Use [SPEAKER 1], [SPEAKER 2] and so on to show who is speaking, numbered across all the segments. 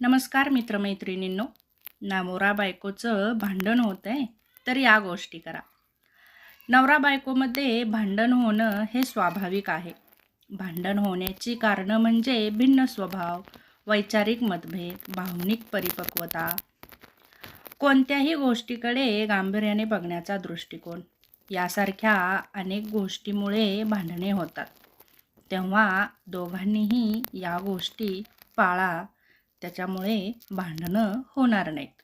[SPEAKER 1] नमस्कार मित्रमैत्रिणींनो. नवरा बायकोचं भांडण होतं आहे तर या गोष्टी करा. नवरा बायकोमध्ये भांडण होणं हे स्वाभाविक आहे. भांडण होण्याची कारणं म्हणजे भिन्न स्वभाव वैचारिक मतभेद भावनिक परिपक्वता. कोणत्याही गोष्टीकडे गांभीर्याने बघण्याचा दृष्टिकोन. यासारख्या अनेक गोष्टीमुळे भांडणे होतात. तेव्हा दोघांनीही या गोष्टी पाळा त्याच्यामुळे भांडणं होणार नाहीत.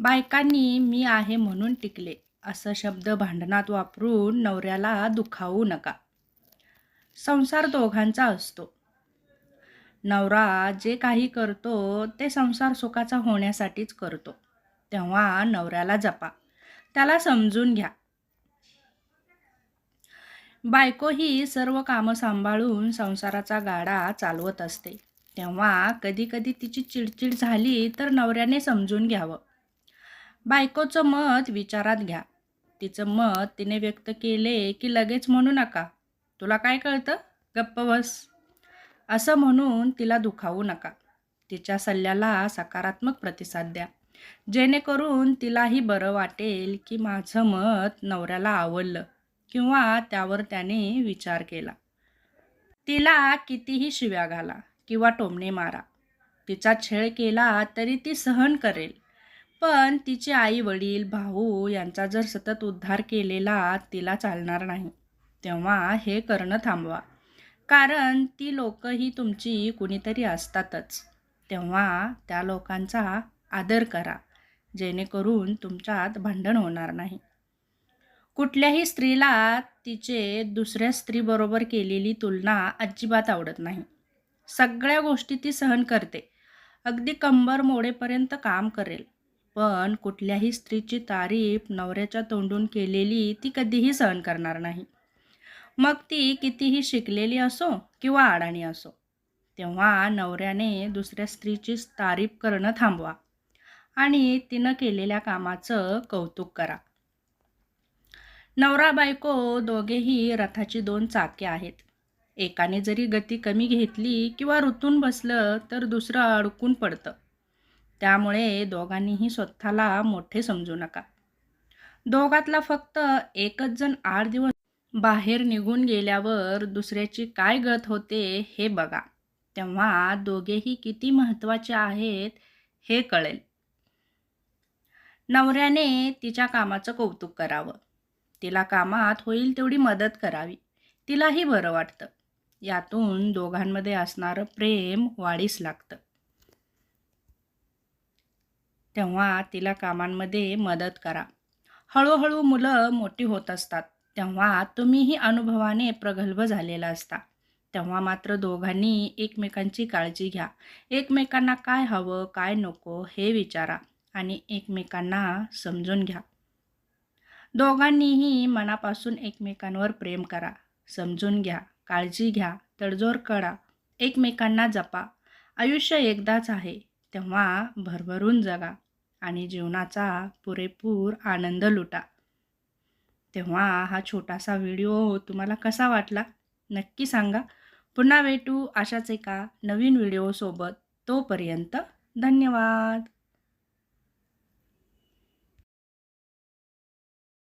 [SPEAKER 1] बायकांनी मी आहे म्हणून टिकले. असं शब्द भांडणात वापरून नवऱ्याला दुखावू नका. संसार दोघांचा असतो. नवरा जे काही करतो ते संसार सुखाचा होण्यासाठीच करतो. तेव्हा नवऱ्याला जपा. त्याला समजून घ्या. बायको ही सर्व कामं सांभाळून संसाराचा गाडा चालवत असते. तेव्हा कधी कधी तिची चिडचिड झाली तर नवऱ्याने समजून घ्यावं. बायकोचं मत विचारात घ्या. तिचं मत तिने व्यक्त केले की लगेच म्हणू नका. तुला काय कळतं? गप्प बस. असं म्हणून तिला दुखावू नका. तिच्या सल्ल्याला सकारात्मक प्रतिसाद द्या. जेणेकरून तिलाही बरं वाटेल की माझं मत नवऱ्याला आवडलं. किंवा त्यावर त्याने विचार केला. तिला कितीही शिव्या घाला किंवा टोमणे मारा. तिचा छेळ केला तरी ती सहन करेल. पण तिचे आई वडील भाऊ यांचा जर सतत उद्धार केलेला तिला चालणार नाही तेव्हा हे करणं थांबवा. कारण ती लोकंही तुमची कुणीतरी असतातच. तेव्हा त्या लोकांचा आदर करा जेणेकरून तुमच्यात भांडण होणार नाही. कुठल्याही स्त्रीला तिचे दुसऱ्या स्त्रीबरोबर केलेली तुलना अजिबात आवडत नाही. सगळ्या गोष्टी ती सहन करते. अगदी कंबर मोडेपर्यंत काम करेल. पण कुठल्याही स्त्रीची तारीफ नवऱ्याच्या तोंडून केलेली ती कधीही सहन करणार नाही. मग ती कितीही शिकलेली असो किंवा अडाणी असो तेव्हा नवऱ्याने दुसऱ्या स्त्रीची तारीफ करणं थांबवा आणि तिनं केलेल्या कामाचं कौतुक करा. नवरा बायको दोघेही रथाची दोन चाके आहेत. एकाने जरी गती कमी घेतली किंवा ऋतून बसलं तर दुसरं अडकून पडतं. त्यामुळे दोघांनीही स्वतःला मोठे समजू नका. दोघातला फक्त एकच जण आठ दिवस बाहेर निघून गेल्यावर दुसऱ्याची काय गत होते हे बघा. तेव्हा दोघेही किती महत्त्वाचे आहेत हे कळेल. नवऱ्याने तिच्या कामाचं कौतुक करावं. तिला कामात होईल तेवढी मदत करावी. तिलाही बरं वाटतं. यातून दोघांमध्ये असणारं प्रेम वाढीस लागतं. तेव्हा तिला कामांमध्ये मदत करा. हळूहळू मुलं मोठी होत असतात. तेव्हा तुम्हीही अनुभवाने प्रगल्भ झालेला असता. तेव्हा मात्र दोघांनी एकमेकांची काळजी घ्या. एकमेकांना काय हवं काय नको हे विचारा आणि एकमेकांना समजून घ्या. दोघांनीही मनापासून एकमेकांवर प्रेम करा. समजून घ्या काळजी घ्या तडजोड करा. एकमेकांना जपा. आयुष्य एकदाच आहे तेव्हा भरभरून जगा आणि जीवनाचा पुरेपूर आनंद लुटा. तेव्हा हा छोटासा व्हिडिओ तुम्हाला कसा वाटला? नक्की सांगा. पुन्हा भेटू अशाच एका नवीन व्हिडिओसोबत. तोपर्यंत धन्यवाद.